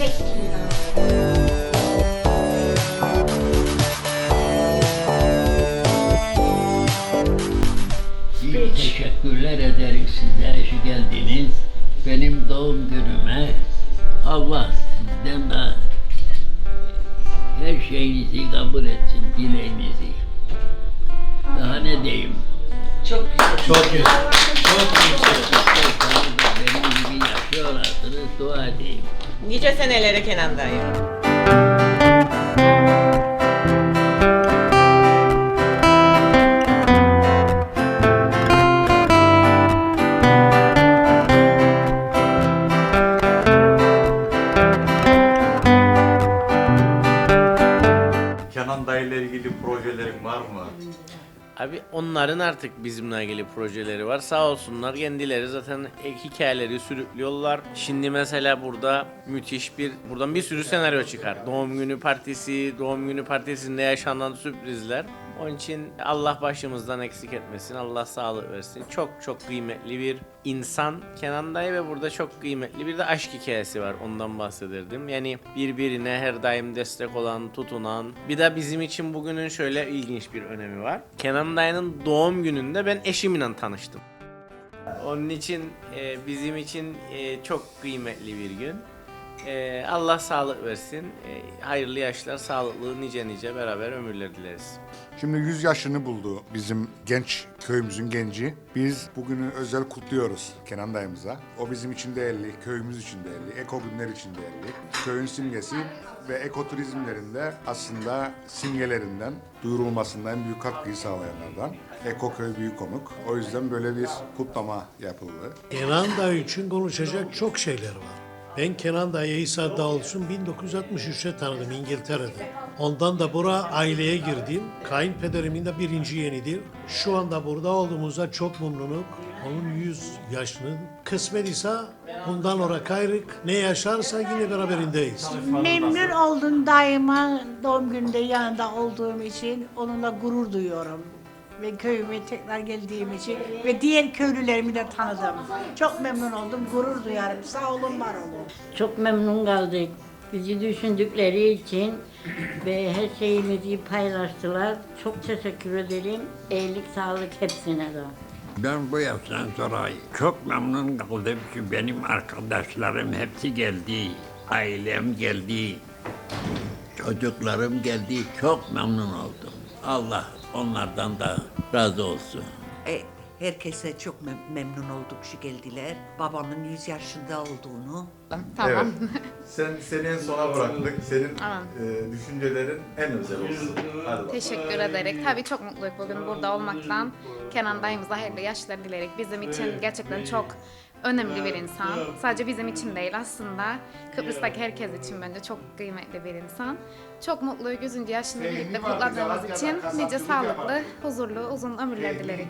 bekliyorlar. İyi teşekkürler ederiz size şu geldiniz. Benim doğum günüme Allah sizden de her şeyinizi kabul etsin, dileğinizi. Daha ne diyeyim? Çok güzel. Çok güzel. Çok güzel. Gibi yaşıyorlarsınız, edeyim. Nice senelere Kenan dayı. Kenan dayıyla ilgili projelerin var mı? Abi onların artık bizimle ilgili projeleri var. Sağ olsunlar kendileri zaten hikayeleri sürüklüyorlar. Şimdi mesela burada müthiş bir buradan bir sürü senaryo çıkar. Doğum günü partisi, doğum günü partisinde yaşanan sürprizler. Onun için Allah başımızdan eksik etmesin. Allah sağlık versin. Çok çok kıymetli bir insan Kenan Dayı ve burada çok kıymetli bir de aşk hikayesi var. Ondan bahsederdim. Yani birbirine her daim destek olan, tutunan. Bir de bizim için bugünün şöyle ilginç bir önemi var. Kenan Dayı'nın doğum gününde ben eşimle tanıştım. Onun için e, bizim için e, çok kıymetli bir gün. E, Allah sağlık versin. E, hayırlı yaşlar, sağlıklı nice nice beraber ömürler dileriz. Şimdi 100 yaşını buldu bizim genç köyümüzün genci. Biz bugünü özel kutluyoruz Kenan dayımıza. O bizim için değerli, köyümüz için değerli, eko günler için değerli. Köyün simgesi ve ekoturizmlerinde aslında simgelerinden duyurulmasında en büyük katkıyı sağlayanlardan. Eko köy büyük konuk. O yüzden böyle bir kutlama yapıldı. Kenan Dayı için konuşacak çok şeyler var. Ben Kenan Dayı'yı sağ olsun 1963'te tanıdım İngiltere'de. Ondan da bura aileye girdim. Kayınpederimin de birinci yenidir. Şu anda burada olduğumuza çok memnunuk. Onun 100 yaşının kısmet ise bundan ora kayrık. Ne yaşarsa yine beraberindeyiz. Memnun oldum daima doğum gününde yanında olduğum için onunla gurur duyuyorum. Ve köyüme tekrar geldiğim için ve diğer köylülerimi de tanıdım. Çok memnun oldum, gurur duyarım. Sağ olun, var olun. Çok memnun kaldık. Bizi düşündükleri için ve her şeyimizi paylaştılar. Çok teşekkür ederim. İyilik, sağlık hepsine de. Ben bu yaştan sonra çok memnun kaldım ki benim arkadaşlarım hepsi geldi. Ailem geldi. Çocuklarım geldi. Çok memnun oldum. Allah onlardan da razı olsun. E, herkese çok mem- memnun olduk şu geldiler. Babamın 100 yaşında olduğunu. Evet. Sen seni en sona bıraktık. Senin e, düşüncelerin en özel olsun. Hadi bakalım. Teşekkür ederek. Tabii çok mutluyum bugün burada olmaktan. Kenan dayımıza hayırlı yaşlar dileyerek. Bizim için gerçekten çok önemli bir insan. Sadece bizim için değil aslında. Kıbrıs'taki herkes için bence çok kıymetli bir insan. Çok mutluyuz 100. yaşını birlikte kutladığımız için nice sağlıklı, huzurlu, uzun ömürler dileyerek.